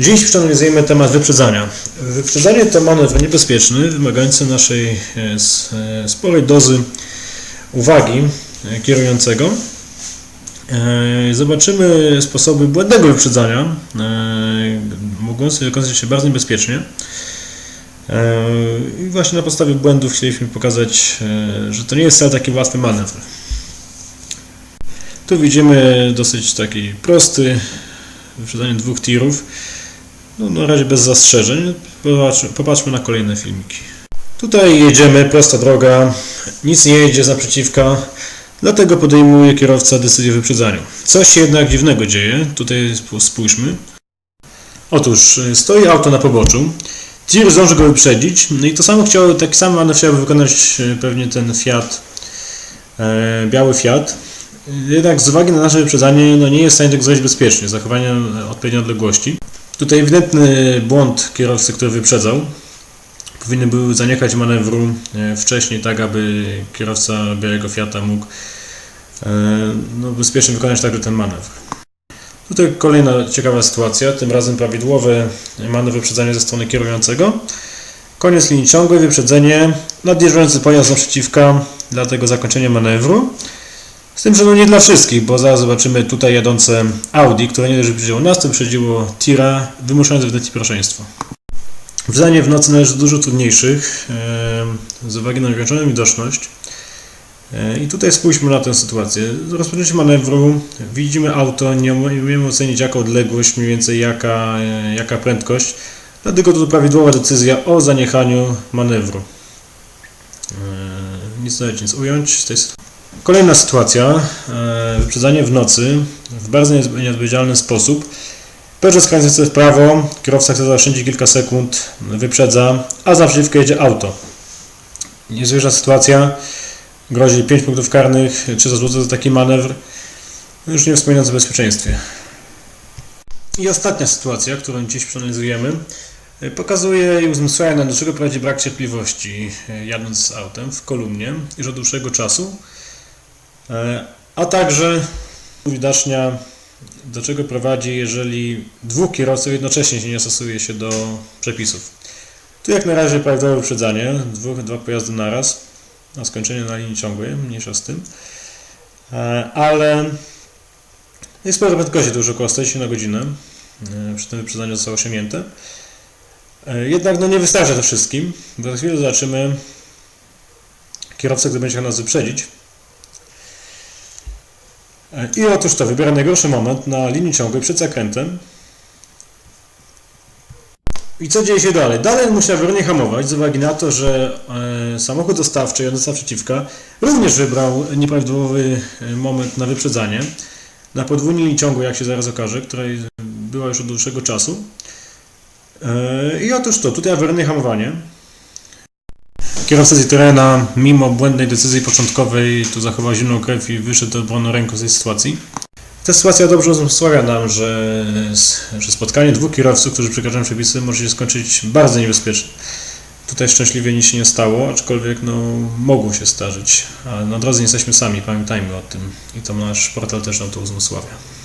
Dziś przeanalizujemy temat wyprzedzania. Wyprzedzanie to manewr niebezpieczny, wymagający naszej e, e, sporej dozy uwagi e, kierującego. Zobaczymy sposoby błędnego wyprzedzania, mogące okazać się bardzo niebezpiecznie. I właśnie na podstawie błędów chcieliśmy pokazać, że to nie jest wcale taki łatwy manewr. Tu widzimy dosyć taki prosty, wyprzedzanie dwóch tirów. No, na razie bez zastrzeżeń. Popatrz, popatrzmy na kolejne filmiki. Tutaj jedziemy, prosta droga, nic nie jedzie z naprzeciwka, dlatego podejmuje kierowca decyzję o wyprzedzaniu. Coś się jednak dziwnego dzieje, tutaj sp- spójrzmy. Otóż y, stoi auto na poboczu, tir zdąży go wyprzedzić, no i to samo chciał, taki sam manewr chciałby wykonać y, pewnie ten Fiat, e, biały Fiat. Jednak z uwagi na nasze wyprzedzanie no nie jest w stanie tego zrobić bezpiecznie, zachowania odpowiedniej odległości. Tutaj ewidentny błąd kierowcy, który wyprzedzał. Powinien był zaniechać manewru e, wcześniej, tak aby kierowca białego Fiata mógł e, no, bezpiecznie wykonać także ten manewr. Tutaj kolejna ciekawa sytuacja, tym razem prawidłowy manewr wyprzedzania ze strony kierującego. Koniec linii ciągłej, wyprzedzenie, nadjeżdżający pojazd naprzeciwka, dlatego zakończenie manewru. Z tym, że no nie dla wszystkich, bo zaraz zobaczymy tutaj jadące Audi, które nie dość, że wyprzedziło nas, to wyprzedziło Tira, wymuszając ewidentnie pierwszeństwo. Wzanie w nocy należy do dużo trudniejszych, z uwagi na ograniczoną widoczność. E, I tutaj spójrzmy na tę sytuację. Z rozpoczęciem manewru widzimy auto, nie umiemy ocenić jaka odległość, mniej więcej jaka, e, jaka prędkość, dlatego to prawidłowa decyzja o zaniechaniu manewru. E, Nic dodać, nic ująć z tej sytuacji. Kolejna sytuacja, e, wyprzedzanie w nocy w bardzo nieodpowiedzialny sposób. Peugeot skręcający w prawo, kierowca chce zaoszczędzić kilka sekund, wyprzedza, a za naprzeciwko jedzie auto. Niezwykła sytuacja, grozi 5 punktów karnych, 300 zł za taki manewr, już nie wspominając o bezpieczeństwie. I ostatnia sytuacja, którą dziś przeanalizujemy, e, pokazuje i uzmysławia nam, do czego prowadzi brak cierpliwości e, jadąc autem w kolumnie już od dłuższego czasu. E, A także uwidacznia, do czego prowadzi, jeżeli dwóch kierowców jednocześnie się nie stosuje się do przepisów. Tu jak na razie prawidłowe wyprzedzanie, dwóch, dwa pojazdy naraz, na skończenie na linii ciągłej, mniejsza z tym. E, Ale jest sporo prędkości, to już około 110 na godzinę e, przy tym wyprzedzaniu zostało osiągnięte. Jednak no nie wystarcza to wszystkim, bo za chwilę zobaczymy kierowcę, który będzie chciał nas wyprzedzić. I otóż to, wybiera najgorszy moment na linii ciągłej przed zakrętem. I co dzieje się dalej? Dalej musi awaryjnie hamować z uwagi na to, że e, samochód dostawczy jadący naprzeciwka również wybrał nieprawidłowy e, moment na wyprzedzanie. Na podwójnej linii ciągłej, jak się zaraz okaże, której była już od dłuższego czasu. E, I otóż to, tutaj awaryjne hamowanie. Kierowca Citroena, mimo błędnej decyzji początkowej, tu zachował zimną krew i wyszedł obronną ręką z tej sytuacji. Ta sytuacja dobrze uzmysławia nam, że, że spotkanie dwóch kierowców, którzy przekraczają przepisy, może się skończyć bardzo niebezpiecznie. Tutaj szczęśliwie nic się nie stało, aczkolwiek no, mogło się zdarzyć. A na drodze nie jesteśmy sami, pamiętajmy o tym. I to nasz portal też nam to uzmysławia.